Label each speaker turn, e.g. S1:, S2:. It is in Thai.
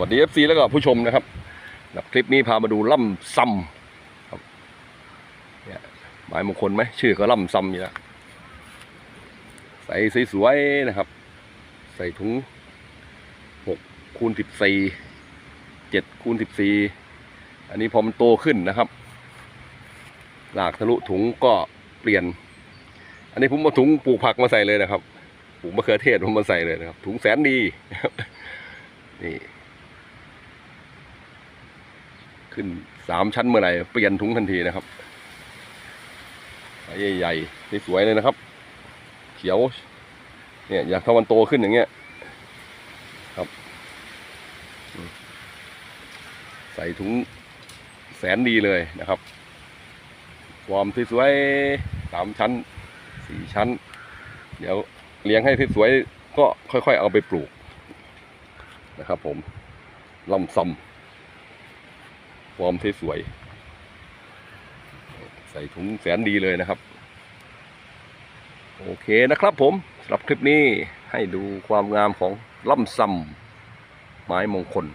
S1: วัสดีเอฟซีแล้วก็ผู้ชมนะครับ คลิปนี้พามาดูล่ำซ้ำครับเนี่ยหมายมงคลไหมชื่อก็ล่ำซ้ำอยู่แล้วใส่สวยๆนะครับ ใส่ถุงหกคูณสิบสี่เจ็ดคูณสิบสี่อันนี้พอมันโตขึ้นนะครับ หลากทะลุถุงก็เปลี่ยน อันนี้ผมเอาถุงปลูกผักมาใส่เลยนะครับปลูกมะเขือเทศผมมาใส่เลยนะครับ ถุงแสนดีนี่ะครับนี่ ขึ้นสามชั้นเมื่อไหร่เปลี่ยนถุงทันทีนะครับใหญ่ๆสวยเลยนะครับ เขียว เนี่ย อยากถ้ามันโตขึ้นอย่างเงี้ยครับ ใส่ถุงแสนดีเลยนะครับฟอร์มสวยๆสามชั้นสี่ชั้น เดี๋ยวเลี้ยงให้สวยๆก็ค่อยๆเอาไปปลูกนะครับผมลำซำ ฟอร์มสวยๆใส่ถุงแสนดีเลยนะครับ โอเคนะครับผมสำหรับคลิปนี้ให้ดูความงามของล่ำซำไม้มงคล